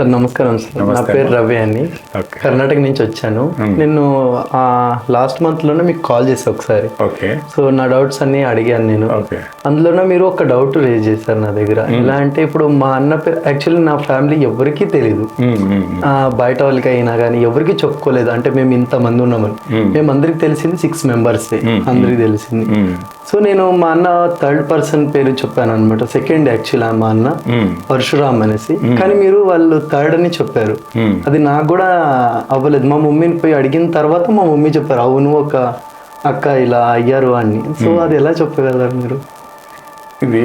Sir నమస్కారం sir. నా పేరు రవి అని కర్ణాటక నుంచి వచ్చాను. నేను లాస్ట్ మంత్లోనే మీకు కాల్ చేసా ఒకసారి. సో నా డౌట్స్ అన్ని అడిగాను నేను. అందులోనే మీరు ఒక డౌట్ రేజ్ చేశారు నా దగ్గర. ఎలా అంటే ఇప్పుడు మా అన్న పేరు యాక్చువల్లీ నా ఫ్యామిలీ ఎవరికీ తెలియదు బయట వాళ్ళకి అయినా కానీ ఎవరికి చెప్పుకోలేదు. అంటే మేము ఇంత మంది ఉన్నామని. మేము అందరికి తెలిసింది సిక్స్ మెంబర్స్ అందరికి తెలిసింది. సో నేను మా అన్న థర్డ్ పర్సన్ పేరు చెప్పాను అనమాట సెకండ్ యాక్చువల్ మా అన్న. పరశురామ్ అనేసి. కానీ మీరు వాళ్ళు థర్డ్ అని చెప్పారు. అది నాకు కూడా అవ్వలేదు. మా మమ్మీని పోయి అడిగిన తర్వాత మా మమ్మీ చెప్పారు అవును ఒక అక్క ఇలా అయ్యారు అని. సో అది ఎలా చెప్పగలరు మీరు? ఇది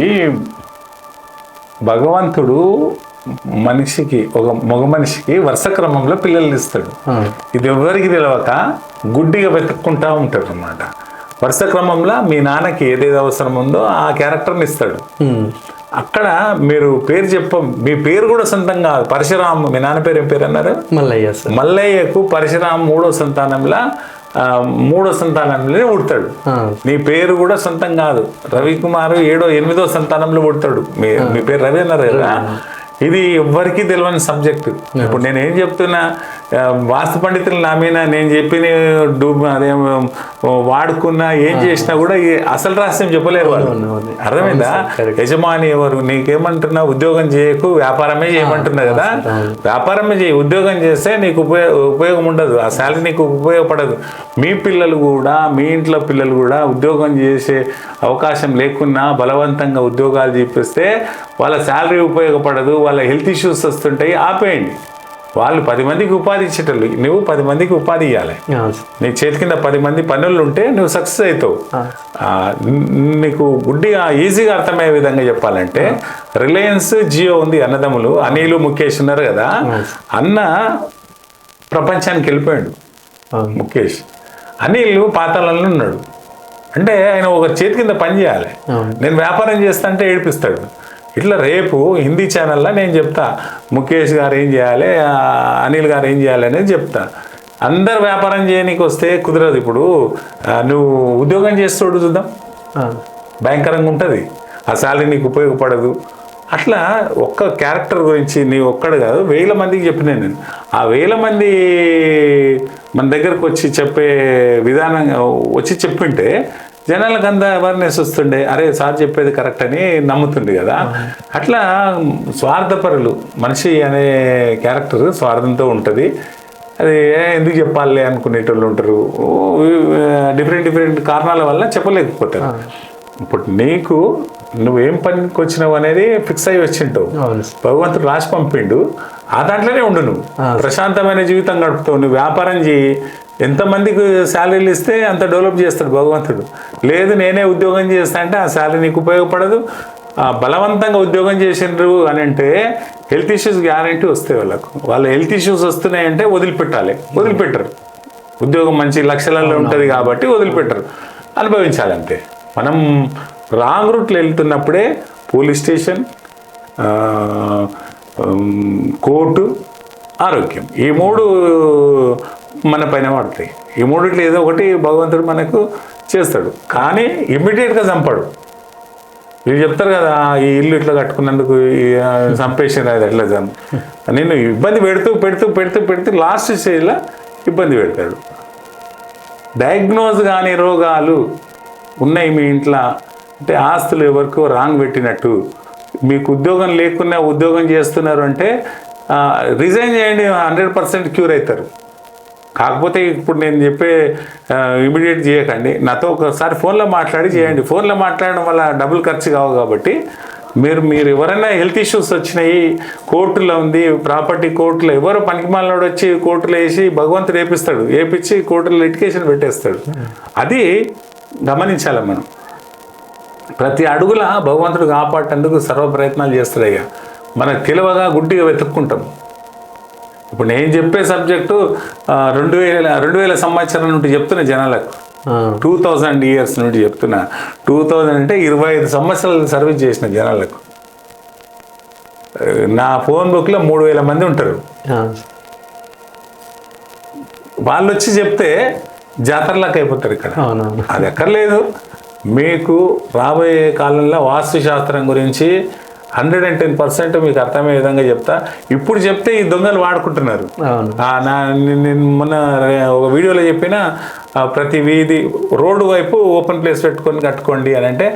భగవంతుడు మనిషికి ఒక మగ మనిషికి వరుస క్రమంలో పిల్లల్ని ఇస్తాడు. ఇది ఎవరికి తెలియక గుడ్డిగా వెతుక్కుంటా ఉంటాడు అనమాట వరుస క్రమంలో మీ నాన్నకి ఏదేది అవసరం ఉందో ఆ క్యారెక్టర్ని ఇస్తాడు. అక్కడ మీరు పేరు చెప్ప మీ పేరు కూడా సొంతం కాదు. పరశురామ్ మీ నాన్న పేరు ఏం పేరు అన్నారు? మల్లయ్య మల్లయ్యకు పరశురామ్ మూడో సంతానంలో ఆ, మూడో సంతానంలోనే పుడతాడు. నీ పేరు కూడా సొంతం కాదు. రవికుమార్ ఏడో ఎనిమిదో సంతానంలో పుడతాడు. మీ మీ పేరు రవి అన్నారు కదా. ఇది ఎవ్వరికీ తెలియని సబ్జెక్ట్. ఇప్పుడు నేను ఏం చెప్తున్నా వాస్తు పండితులు నా మీద నేను చెప్పిన డూ అదేం వాడుకున్నా ఏం చేసినా కూడా అసలు రహస్యం చెప్పలేరు వాళ్ళు. అర్థమైందా. యజమాని ఎవరు నీకేమంటున్నా ఉద్యోగం చేయకు వ్యాపారమే చేయమంటున్నా కదా? వ్యాపారమే చేయి ఉద్యోగం చేస్తే నీకు ఉపయోగ ఉపయోగం ఉండదు. ఆ శాలరీ నీకు ఉపయోగపడదు. మీ పిల్లలు కూడా మీ ఇంట్లో పిల్లలు కూడా ఉద్యోగం చేసే అవకాశం లేకున్నా బలవంతంగా ఉద్యోగాలు చేపిస్తే వాళ్ళ శాలరీ ఉపయోగపడదు వాళ్ళ హెల్త్ ఇష్యూస్ వస్తుంటాయి ఆపేయండి. వాళ్ళు పది మందికి ఉపాధి ఇచ్చేటోళ్ళు. నువ్వు పది మందికి ఉపాధి ఇవ్వాలి. నీ చేతి కింద పది మంది పనులు ఉంటే నువ్వు సక్సెస్ అవుతావు. నీకు గుడ్డిగా ఈజీగా అర్థమయ్యే విధంగా చెప్పాలంటే రిలయన్స్ జియో ఉంది అన్నదమ్ములు. అనిలు ముఖేష్ ఉన్నారు కదా. అన్న ప్రపంచానికి వెళ్ళిపోయాడు. ముఖేష్. అనిల్ పాతాళంలో ఉన్నాడు. అంటే ఆయన ఒక చేతి కింద పని చేయాలి. నేను వ్యాపారం చేస్తా అంటే ఏడిపిస్తాడు. ఇట్లా రేపు హిందీ ఛానల్లో నేను చెప్తా. ముఖేష్ గారు ఏం చేయాలి అనిల్ గారు ఏం చేయాలి అనేది చెప్తా. అందరు వ్యాపారం చేయనీకి వస్తే కుదరదు ఇప్పుడు. నువ్వు ఉద్యోగం చేస్తూ చూద్దాం. భయంకరంగా ఉంటుంది. ఆ శాలరీ నీకు ఉపయోగపడదు. అట్లా ఒక్క క్యారెక్టర్ గురించి నీ ఒక్కడు కాదు వేల మందికి చెప్పిన నేను. ఆ వేల మంది మన దగ్గరకు వచ్చి చెప్పే విధానం వచ్చి చెప్పింటే జనాలకు అంత అవేర్నెస్ వస్తుండే అరే సార్ చెప్పేది కరెక్ట్ అని నమ్ముతుండే కదా. అట్లా స్వార్థపరులు మనిషి అనే క్యారెక్టర్ స్వార్థంతో ఉంటుంది. అది ఏ, ఎందుకు చెప్పాలి అనుకునేటోళ్ళు ఉంటారు. డిఫరెంట్ డిఫరెంట్ కారణాల వల్ల చెప్పలేకపోతారు. ఇప్పుడు నీకు నువ్వేం పనికి వచ్చినావు అనేది ఫిక్స్ అయ్యి వచ్చింటావు. భగవంతుడు రాసి పంపిండు. ఆ దాంట్లోనే ఉండు నువ్వు. ప్రశాంతమైన జీవితం గడుపుతావు. నువ్వు వ్యాపారం చేయి. ఎంతమందికి శాలరీలు ఇస్తే అంత డెవలప్ చేస్తాడు భగవంతుడు. లేదు నేనే ఉద్యోగం చేస్తా అంటే ఆ శాలరీ నీకు ఉపయోగపడదు. ఆ బలవంతంగా ఉద్యోగం చేసిండ్రు అని అంటే హెల్త్ ఇష్యూస్ గ్యారంటీ వస్తాయి వాళ్ళకు. వాళ్ళ హెల్త్ ఇష్యూస్ వస్తున్నాయంటే వదిలిపెట్టాలి. వదిలిపెట్టరు. ఉద్యోగం మంచి లక్షలలో ఉంటుంది కాబట్టి వదిలిపెట్టరు. అనుభవించాలంతే మనం రాంగ్ రూట్లో వెళ్తున్నప్పుడే పోలీస్ స్టేషన్ కోర్టు ఆరోగ్యం. ఈ మూడు మన పైన పడతాయి ఈ మూడిట్లో ఏదో ఒకటి భగవంతుడు మనకు చేస్తాడు. కానీ ఇమ్మీడియట్గా చంపాడు. వీళ్ళు చెప్తారు కదా ఈ ఇల్లు ఇట్లా కట్టుకున్నందుకు ఈ, చంపేసింది అది ఎట్లా చం నేను ఇబ్బంది పెడుతూ పెడుతూ పెడుతూ పెడుతూ లాస్ట్ స్టేజ్లో ఇబ్బంది పెడతాడు. డయాగ్నోజ్ కాని రోగాలు ఉన్నాయి మీ ఇంట్లో. అంటే ఆస్తులు ఎవరికో రాంగ్ పెట్టినట్టు. మీకు ఉద్యోగం లేకుండా ఉద్యోగం చేస్తున్నారు అంటే రిజైన్ చేయండి హండ్రెడ్ పర్సెంట్ క్యూర్ అవుతారు. కాకపోతే ఇప్పుడు నేను చెప్పే ఇమీడియట్ చేయకండి. నాతో ఒకసారి ఫోన్లో మాట్లాడి చేయండి. ఫోన్లో మాట్లాడడం వల్ల డబ్బులు ఖర్చు కావు కాబట్టి మీరు మీరు ఎవరైనా హెల్త్ ఇష్యూస్ వచ్చినాయి కోర్టులో ఉంది ప్రాపర్టీ కోర్టులో ఎవరో పనికిమాలనాడు వచ్చి కోర్టులో వేసి భగవంతుడు వేపిస్తాడు వేపించి కోర్టులో లిటికేషన్ పెట్టేస్తాడు. అది గమనించాలి మనం. ప్రతి అడుగుల భగవంతుడు కాపాడేందుకు సర్వ ప్రయత్నాలు చేస్తాడయ్యా మనకు తెలివగా గుడ్డిగా వెతుక్కుంటాం. ఇప్పుడు నేను చెప్పే సబ్జెక్టు రెండు వేల రెండు వేల సంవత్సరం నుండి చెప్తున్న జనాలకు. టూ థౌజండ్ ఇయర్స్ నుండి చెప్తున్నా. టూ థౌజండ్ అంటే ఇరవై ఐదు సంవత్సరాలు సర్వీస్ చేసిన జనాలకు. నా ఫోన్ బుక్లో మూడు వేల మంది ఉంటారు. వాళ్ళు వచ్చి చెప్తే జాతరలకు అయిపోతారు ఇక్కడ. అది ఎక్కర్లేదు. మీకు రాబోయే కాలంలో వాస్తు శాస్త్రం గురించి హండ్రెడ్ అండ్ టెన్ పర్సెంట్ మీకు అర్థమయ్యే విధంగా చెప్తా. ఇప్పుడు చెప్తే ఈ దొంగలు వాడుకుంటున్నారు. నా నేను- నేను మొన్న ఒక వీడియోలో చెప్పిన ప్రతి వీధి రోడ్డు వైపు ఓపెన్ ప్లేస్ పెట్టుకొని కట్టుకోండి అని అంటే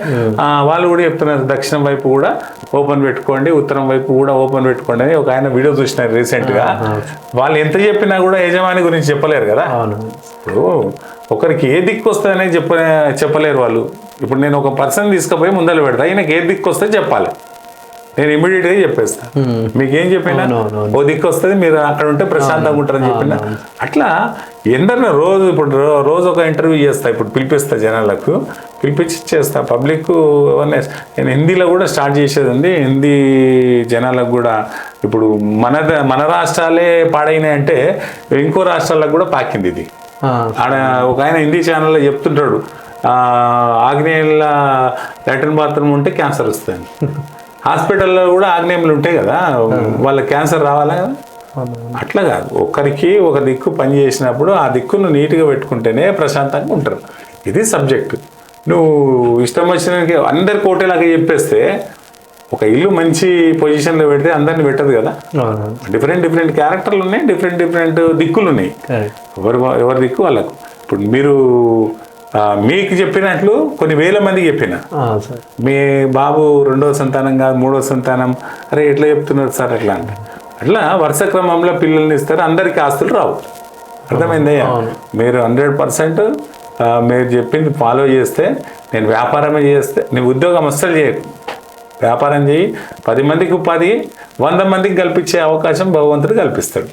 వాళ్ళు కూడా చెప్తున్నారు దక్షిణం వైపు కూడా ఓపెన్ పెట్టుకోండి ఉత్తరం వైపు కూడా ఓపెన్ పెట్టుకోండి అని ఒక ఆయన వీడియో చూసినారు రీసెంట్గా వాళ్ళు ఎంత చెప్పినా కూడా యజమాని గురించి చెప్పలేరు కదా. అవును. ఇప్పుడు ఒకరికి ఏ దిక్కు వస్తుందనే చెప్ప చెప్పలేరు వాళ్ళు. ఇప్పుడు నేను ఒక పర్సన్ తీసుకుపోయి ముందర పెడతా ఈయనకి ఏ దిక్కు వస్తే చెప్పాలి. నేను immediate గా చెప్పేస్తా. మీకు ఏం చెప్పినా. ఓ దిక్కు వస్తుంది మీరు అక్కడ ఉంటే ప్రశాంతంగా ఉంటారని చెప్పిన? అట్లా ఎందరినో రోజు ఇప్పుడు రోజు ఒక ఇంటర్వ్యూ చేస్తా ఇప్పుడు పిలిపిస్తా జనాలకు. పిలిపించి చేస్తా. పబ్లిక్ అవేర్నెస్ నేను హిందీలో కూడా స్టార్ట్ చేసేది ఉంది. హిందీ జనాలకు కూడా ఇప్పుడు మన మన రాష్ట్రాలే పాడైనాయి అంటే ఇంకో రాష్ట్రాలకు కూడా పాకింది ఇది. ఆడ ఒక ఆయన హిందీ ఛానల్లో చెప్తుంటాడు. ఆగ్నేయుల లాట్రిన్ బాత్రూమ్ ఉంటే క్యాన్సర్ వస్తుంది హాస్పిటల్లో కూడా ఆగ్నేయులు ఉంటాయి కదా వాళ్ళ క్యాన్సర్ రావాలా? కదా. అట్లా కాదు. ఒకరికి ఒక దిక్కు పని చేసినప్పుడు ఆ దిక్కును నీట్గా పెట్టుకుంటేనే ప్రశాంతంగా ఉంటారు. ఇది సబ్జెక్ట్. నువ్వు ఇష్టం వచ్చిన అందరికి ఒకటేలాగా చెప్పేస్తే ఒక ఇల్లు మంచి పొజిషన్లో పెడితే అందరిని పెట్టదు కదా? డిఫరెంట్ డిఫరెంట్ క్యారెక్టర్లు ఉన్నాయి డిఫరెంట్ డిఫరెంట్ దిక్కులు ఉన్నాయి. ఎవరు ఎవరి దిక్కు వాళ్ళకు. ఇప్పుడు మీరు మీకు చెప్పినట్లు కొన్ని వేల మందికి చెప్పిన. మీ బాబు రెండో సంతానం కాదు మూడో సంతానం. అరే ఎట్లా చెప్తున్నారు సార్ అట్లా అంటే. అట్లా వరుస క్రమంలో పిల్లల్ని ఇస్తారు అందరికీ ఆస్తులు రావు. అర్థమైందయ్యా మీరు హండ్రెడ్ పర్సెంట్ మీరు చెప్పింది ఫాలో చేస్తే నేను వ్యాపారమే చేస్తే నీ ఉద్యోగం అస్సలు చేయకు. వ్యాపారం చేయి పది మందికి పది వంద మందికి కల్పించే అవకాశం భగవంతుడు కల్పిస్తాడు.